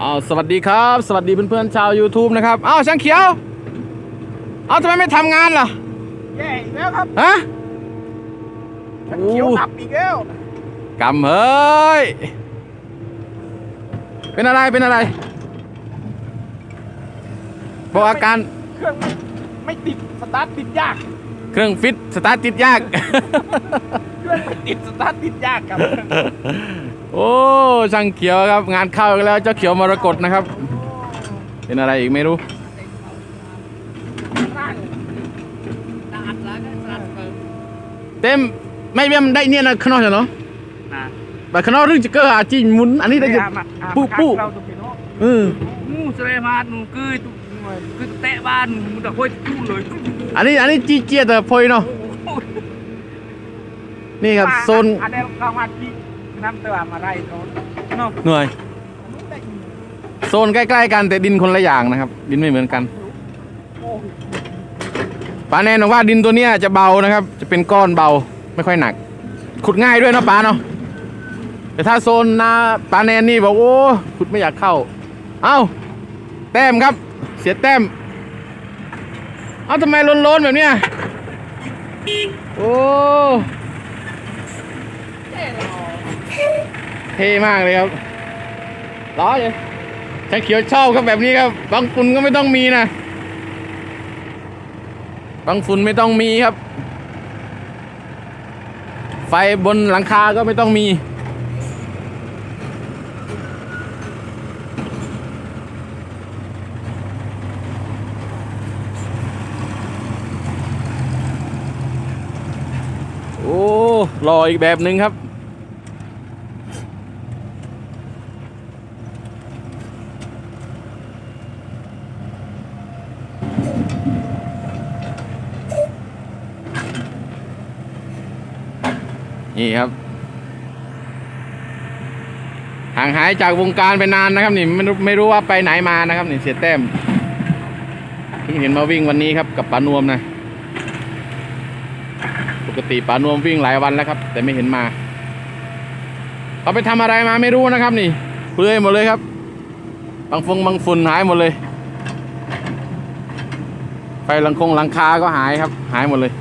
อ้าวสวัสดีครับ สวัสดีเพื่อนๆชาว YouTube นะครับอ้าวช่างเขียวอ้าวทำไมไม่ทำงานล่ะแย่อีกแล้วครับฮะฉันเขียวดับอีกแล้วกำเฮ้ยเป็นอะไรเป็นอะไรบอกอาการเครื่องไม่ไม่ติดสตาร์ทติดยาก เครื่องฟิตสตาร์ทติดยาก เครื่องไม่ติดสตาร์ทติดยากครับ โอ้ช่างเขียวครับ งานเข้าอีกแล้วเจ้าเขียวมรกตนะครับ เป็นอะไรอีกไม่รู้เต็มไม่เบี้ยมได้เนี่ยนะขางนอกเหรอนะแต่ขางนอกเรื่องจะเกิดอาจีนหมุนอันนี้ได้จะอามาอามาปุ๊บปุ๊บเราตัวเป็นเนาะเอองูสเลมาหนูคือตุคือแตะบ้านมึงตะโคยทุ่เลยอันนี้อันนี้จีเจียแต่พอยเนาะนี่ครับโซนอันนี้เข้ามาที่ น้ำเตือมาไรเขาเนาะเหนื่อยโซนใกล้ๆกันแต่ดินคนละอย่างนะครับ ดินไม่เหมือนกันป้าแนนบอกว่าดินตัวเนี้ยจะเบานะครับ จะเป็นก้อนเบาไม่ค่อยหนัก ขุดง่ายด้วยนะป้าเนาะแต่ถ้าโซนนาป้าแนนนี่บอกโอ้ขุดไม่อยากเข้า เอ้าแต้มครับ เสียแต้มเอ้าทำไมล้นๆแบบเนี้ยโอ้ เท่มากเลยครับล้อเลยช่าเขียวชอบครับแบบนี้ครับ บางฝุ่นก็ไม่ต้องมีนะ บางฝุ่นไม่ต้องมีครับ ไฟบนหลังคาก็ไม่ต้องมี โอ้รออีกแบบหนึ่งครับ นี่ครับ ห่างหายจากวงการไปนานนะครับ นี่ไม่รู้ไม่รู้ว่าไปไหนมานะครับนี่เสียแต้มเพิ่งเห็นมาวิ่งวันนี้ครับกับปานวมนะปกติปานวมวิ่งหลายวันแล้วครับ แต่ไม่เห็นมาเขาไปทำอะไรมาไม่รู้นะครับ นี่เปลือยหมดเลยครับบางฟงบางฝุ่นหายหมดเลย ไฟหลังคงหลังคาก็หายครับ หายหมดเลย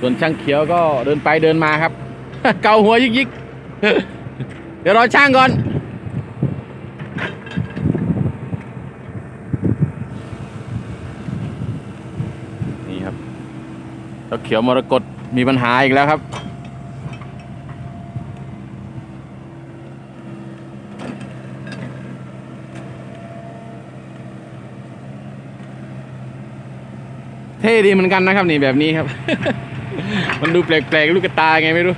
ส่วนช่างเขียวก็เดินไปเดินมาครับ เกาหัวยิกยิกๆเดี๋ยวรอช่างก่อนนี่ครับเจ้าเขียวมรกตมีปัญหาอีกแล้วครับ เท่ดีเหมือนกันนะครับนี่แบบนี้ครับ มันดูแปลกๆลูกกระตายไงไม่รู้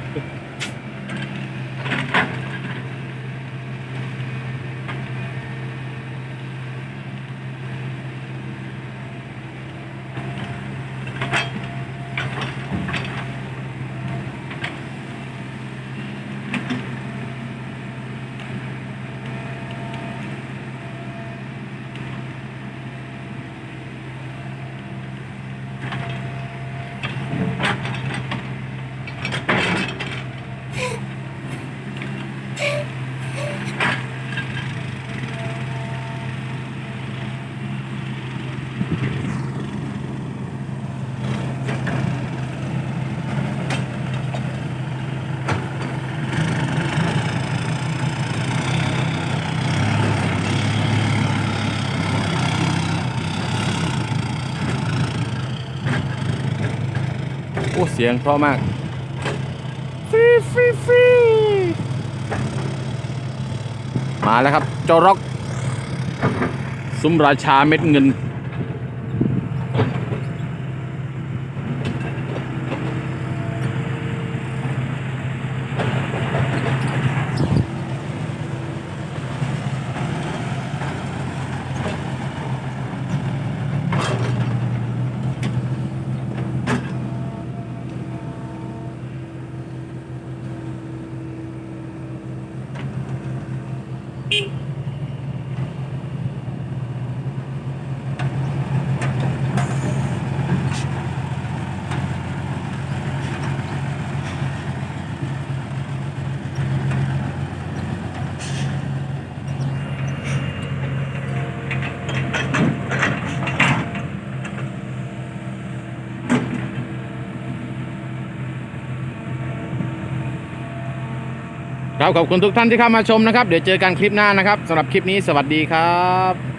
อ้เสียงเพราะมากฟรีฟรีฟรีมาแล้วครับเจ้าร็อก ซุ้มราชาเม็ดเงิน ครับขอบคุณทุกท่านที่เข้ามาชมนะครับ เดี๋ยวเจอกันคลิปหน้านะครับสำหรับคลิปนี้สวัสดีครับ